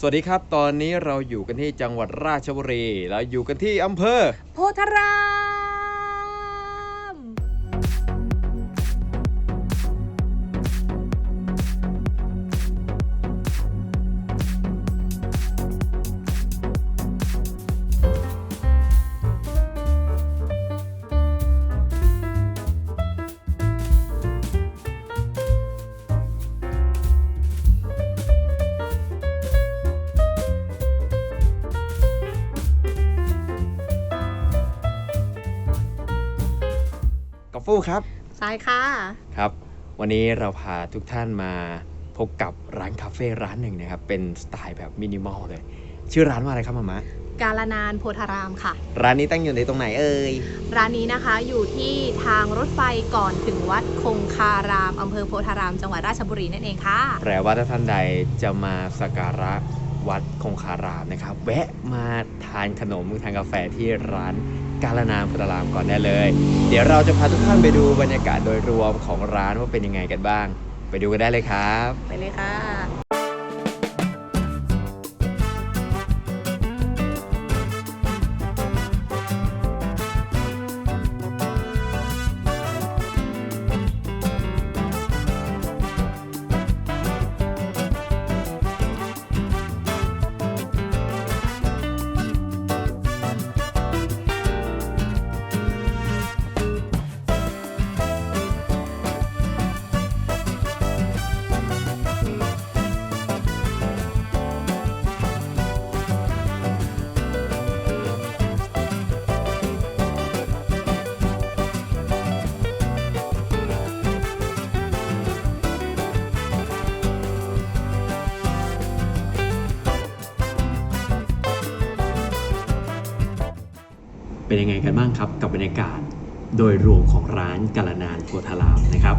สวัสดีครับ ตอนนี้เราอยู่กันที่จังหวัดราชบุรี เราอยู่กันที่อำเภอโพธาราม อฟูครับสายค่ะ ครับ วันนี้เราพาทุกท่านมาพบกับร้านคาเฟ่ร้านหนึ่งนะครับ เป็นสไตล์แบบมินิมอลเลย ชื่อร้านว่าอะไรครับมามะกาลนานโพธารามค่ะ ร้านนี้ตั้งอยู่ในตรงไหนเอ่ย ร้านนี้นะคะอยู่ที่ทางรถไฟก่อนถึงวัดคงคารามอำเภอโพธาราม จังหวัดราชบุรีนั่นเองค่ะ แปลว่าถ้าท่านใดจะมาสักการะวัดคงคารามนะครับ แวะมาทานขนมทานกาแฟที่ร้าน กาลนามพุทธารามก่อนได้เลย เดี๋ยวเราจะพาทุกท่านไปดูบรรยากาศโดยรวมของร้านว่าเป็นยังไงกันบ้าง ไปดูกันได้เลยครับ ไปเลยค่ะ เป็นยังไงกันบ้างครับกับบรรยากาศโดยรวมของร้านกาลนานโพธารามนะครับ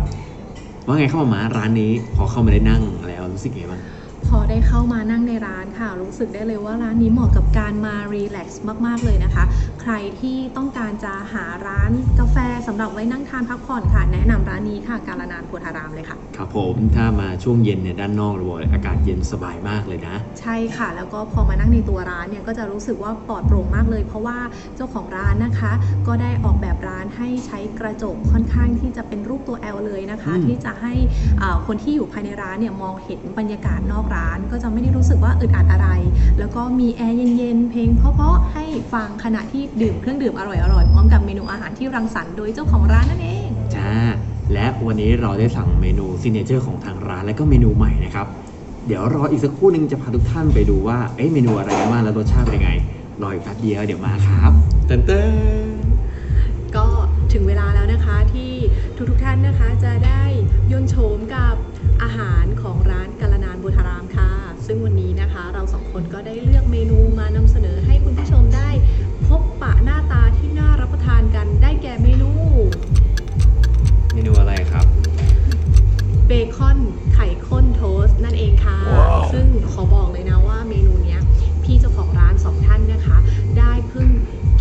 ว่าไงเข้ามามาร้านนี้พอเข้ามาได้นั่งแล้วรู้สึกไงบ้างพอได้เข้ามานั่งในร้านค่ะรู้สึกได้เลยว่าร้านนี้เหมาะกับการมารีแลกซ์มากๆเลยนะคะ ใครที่ต้องการจะหาร้านกาแฟสำหรับไว้นั่งทานพักผ่อนค่ะ แนะนำร้านนี้ค่ะกาลนานโพธารามเลยค่ะ ครับผมถ้ามาช่วงเย็นเนี่ยด้านนอกเราบอกเลยอากาศเย็นสบายมากเลยนะ ใช่ค่ะ แล้วก็พอมานั่งในตัวร้านเนี่ยก็จะรู้สึกว่าปลอดโปร่งมากเลย เพราะว่าเจ้าของร้านนะคะ ก็ได้ออกแบบร้านให้ใช้กระจกค่อนข้างที่จะเป็นรูปตัว L เลยนะคะอืมที่จะให้อ่าคนที่อยู่ภายในร้านเนี่ยมองเห็นบรรยากาศนอกร้าน ก็จะไม่ได้รู้สึกว่าอึดอัดอะไรแล้วก็มีแอร์เย็นๆ เพลงเพราะๆให้ฟังขณะที่ดื่มเครื่องดื่มอร่อยๆ พร้อมกับเมนูอาหารที่รังสรรค์โดยเจ้าของร้านนั่นเองจ้าและวันนี้เราได้สั่งเมนูซิเนเจอร์ของทางร้านและก็เมนูใหม่นะครับ เดี๋ยวรออีกสักครู่หนึงจะพาทุกท่านไปดูว่าเอ๊ะเมนูอะไรกันบ้างแล้วรสชาติเป็นยังไง รออีกแป๊บเดียวเดี๋ยวมาครับเต้นเต้น ก็ถึงเวลาแล้วนะคะที่ทุกๆท่านนะคะจะได้ยนต์โฉมกับอาหารของร้านกาลนานบุทารามค่ะ ซึ่งวันนี้นะคะ เราสองคนก็ได้เลือกเมนูมานำเสนอให้คุณผู้ชมได้ พบปะหน้าตาที่น่ารับประทานกันได้แก่เมนูเมนูอะไรครับ เบคอนไข่ข้นโทสต์นั่นเองค่ะว้าวซึ่งขอบอกเลยนะว่าเมนูเนี้ยพี่เจ้าของร้านสองท่านนะคะ ได้เพิ่ง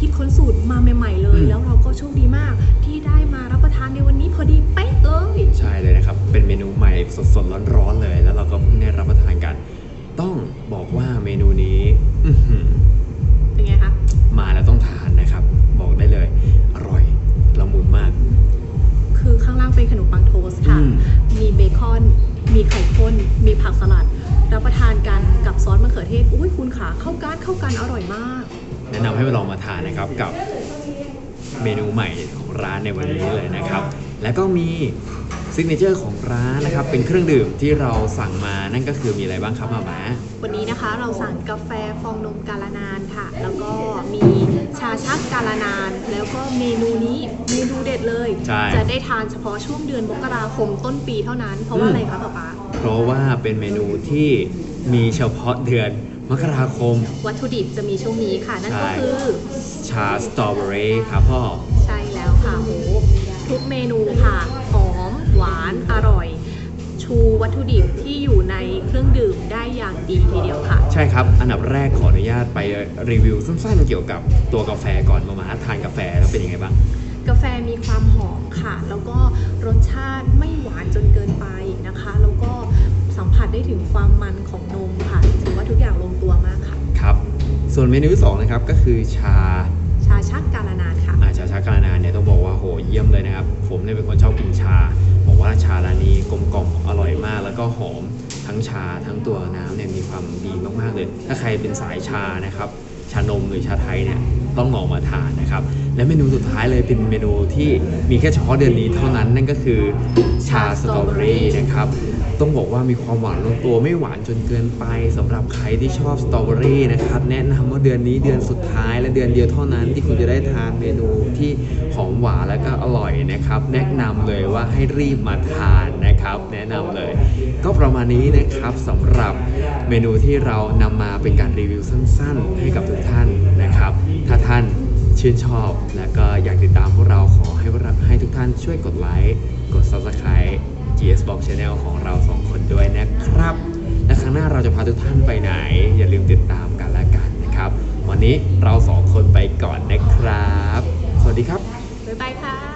คิดค้นสูตรมาใหม่ๆเลย แล้วเราก็โชคดีมากที่ได้มารับประทานในวันนี้พอดีเป๊ะเลย ใช่เลยนะครับ เป็นเมนูใหม่สดๆร้อนๆเลย แล้วเราก็เพิ่งได้รับประทานกัน ต้องบอกว่าเมนูนี้อื้อหือเป็นไงคะมาแล้วต้องทานนะครับ บอกได้เลย อร่อยละมุนมาก คือข้างล่างเป็นขนมปังโทสต์ค่ะอืมมีเบคอน มีไข่ข้น มีผักสลัด รับประทานกันกับซอสมะเขือเทศอุ้ยคุณขาเข้ากันเข้ากันอร่อยมาก แนะนำให้ไปลองมาทานนะครับกับเมนูใหม่ของร้านในวันนี้เลยนะครับ แล้วก็มี ซิกเนเจอร์ของร้านนะครับเป็นเครื่องดื่มที่เราสั่งมานั่นก็คือมีอะไรบ้างครับมามาวันนี้นะคะเราสั่งกาแฟฟองนมกาลานานค่ะ แล้วก็มีชาชักกาลานาน แล้วก็เมนูนี้เมนูเด็ดเลย ใช่ จะได้ทานเฉพาะช่วงเดือนมกราคมต้นปีเท่านั้น เพราะว่าอืมอะไรคะป๊าป๊าเพราะว่าเป็นเมนูที่มีเฉพาะเดือนมกราคม วัตถุดิบจะมีช่วงนี้ค่ะ นั่นก็ใช่คือ ชาสตรอเบอรี่ครับพ่อ ใช่แล้วค่ะโหทุกเมนูค่ะ หอมหวานอร่อย ชูวัตถุดิบที่อยู่ในเครื่องดื่มได้อย่างดีทีเดียวค่ะ ใช่ครับ อันดับแรกขออนุญาตไปรีวิวสั้นๆ เกี่ยวกับตัวกาแฟก่อนมามาทานกาแฟแล้วเป็นยังไงบ้างกาแฟมีความหอมค่ะ แล้วก็รสชาติไม่หวานจนเกินไปนะคะ แล้วก็สัมผัสได้ถึงความมันของนมค่ะถือว่าทุกอย่างลงส่วนเมนูที่สองนะครับก็คือชาชาชักกาลนานค่ะอาชาชักกาลานานเนี่ย ยี่ยมเลยนะครับ ผมเนี่ยเป็นคนชอบกินชา บอกว่าชาร้านนี้กลมกล่อมอร่อยมาก แล้วก็หอมทั้งชาทั้งตัวน้ำเนี่ยมีความดีมากๆเลย ถ้าใครเป็นสายชานะครับชานมหรือชาไทยเนี่ยต้องลองมาทานนะครับ และเมนูสุดท้ายเลยเป็นเมนูที่มีแค่เฉพาะเดือนนี้เท่านั้นนั่นก็คือชาสตรอเบอรี่นะครับ ต้องบอกว่ามีความหวานลงตัวไม่หวานจนเกินไปสำหรับใครที่ชอบสตรอเบอรี่นะครับแนะนำว่าเดือนนี้เดือนสุดท้ายและเดือนเดียวเท่านั้นที่คุณจะได้ทานเมนูที่หอมหวานแล้วก็อร่อยนะครับ แนะนำเลยว่าให้รีบมาทานนะครับ แนะนำเลย ก็ประมาณนี้นะครับสำหรับเมนูที่เรานำมาเป็นการรีวิวสั้น ๆ ให้กับทุกท่านนะครับ ถ้าท่านชื่นชอบและก็อยากติดตามพวกเราขอให้พวกเราให้ทุกท่านช่วยกดไลค์กด subscribe GS Box Channel ของเราสองคนด้วยนะครับ และครั้งหน้าเราจะพาทุกท่านไปไหน อย่าลืมติดตามกันละกันนะครับ วันนี้เราสองคนไปก่อนนะครับ สวัสดีครับ บ๊ายบายค่ะ